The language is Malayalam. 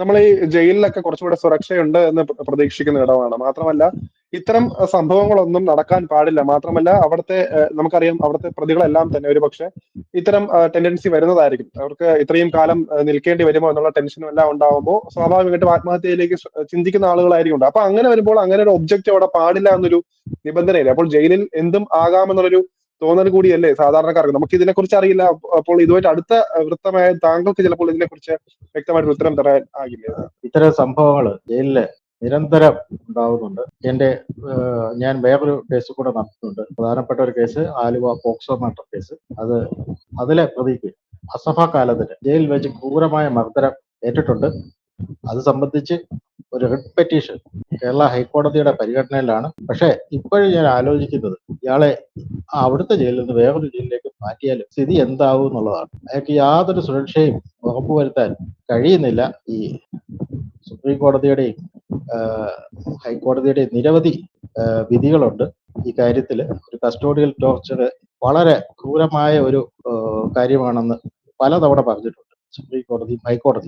നമ്മൾ ഈ ജയിലിലൊക്കെ കുറച്ചുകൂടെ സുരക്ഷയുണ്ട് എന്ന് പ്ര- പ്രതീക്ഷിക്കുന്ന ഇടമാണ്. മാത്രമല്ല ഇത്തരം സംഭവങ്ങളൊന്നും നടക്കാൻ പാടില്ല. മാത്രമല്ല അവിടുത്തെ നമുക്കറിയാം അവിടുത്തെ പ്രതികളെല്ലാം തന്നെ ഒരു പക്ഷേ ഇത്തരം ടെൻഡൻസി വരുന്നതായിരിക്കും. അവർക്ക് ഇത്രയും കാലം നിൽക്കേണ്ടി വരുമോ എന്നുള്ള ടെൻഷനും എല്ലാം ഉണ്ടാവുമ്പോൾ സ്വാഭാവികമായിട്ടും ആത്മഹത്യയിലേക്ക് ചിന്തിക്കുന്ന ആളുകളായിരിക്കും ഉണ്ട്. അപ്പൊ അങ്ങനെ വരുമ്പോൾ അങ്ങനെ ഒരു ഒബ്ജക്റ്റ് അവിടെ പാടില്ല എന്നൊരു നിബന്ധനയില്ല. അപ്പോൾ ജയിലിൽ എന്തും ആകാമെന്നുള്ളൊരു തോന്നൽ കൂടിയല്ലേ സാധാരണക്കാർക്ക്? നമുക്ക് ഇതിനെക്കുറിച്ച് അറിയില്ല. അപ്പോൾ ഇതുമായിട്ട് അടുത്ത വൃത്തമായ താങ്കൾക്ക് ചിലപ്പോൾ ഇതിനെക്കുറിച്ച് വ്യക്തമായിട്ട് ഉത്തരം തരാൻ ആകില്ല. ഇത്തരം സംഭവങ്ങൾ ജയിലിൽ നിരന്തരം ഉണ്ടാവുന്നുണ്ട്. എന്റെ ഞാൻ വേറൊരു കേസ് കൂടെ നടത്തുന്നുണ്ട്. പ്രധാനപ്പെട്ട ഒരു case Aluva POCSO matter case. അത് അതിലെ പ്രതിക്ക് അസഭാകാലത്തിന് ജയിലിൽ വെച്ച് ക്രൂരമായ മർദ്ദനം ഏറ്റിട്ടുണ്ട്. അത് സംബന്ധിച്ച് ഒരു റിട്ട് പെറ്റീഷൻ കേരള ഹൈക്കോടതിയുടെ പരിഗണനയിലാണ്. പക്ഷേ ഇപ്പോഴും ഞാൻ ആലോചിക്കുന്നത് ഇയാളെ അവിടുത്തെ ജയിലിൽ നിന്ന് വേറൊരു ജയിലിലേക്ക് മാറ്റിയാലും സ്ഥിതി എന്താവും എന്നുള്ളതാണ്. അയാൾക്ക് യാതൊരു സുരക്ഷയും ഉറപ്പുവരുത്താൻ കഴിയുന്നില്ല. ഈ സുപ്രീം കോടതിയുടെയും ഹൈക്കോടതിയുടെയും നിരവധി വിധികളുണ്ട്. ഈ കാര്യത്തിൽ ഒരു കസ്റ്റോഡിയൽ ടോർച്ചർ വളരെ ക്രൂരമായ ഒരു കാര്യമാണെന്ന് പലതവണ പറഞ്ഞിട്ടുണ്ട് സുപ്രീം കോടതിയും ഹൈക്കോടതി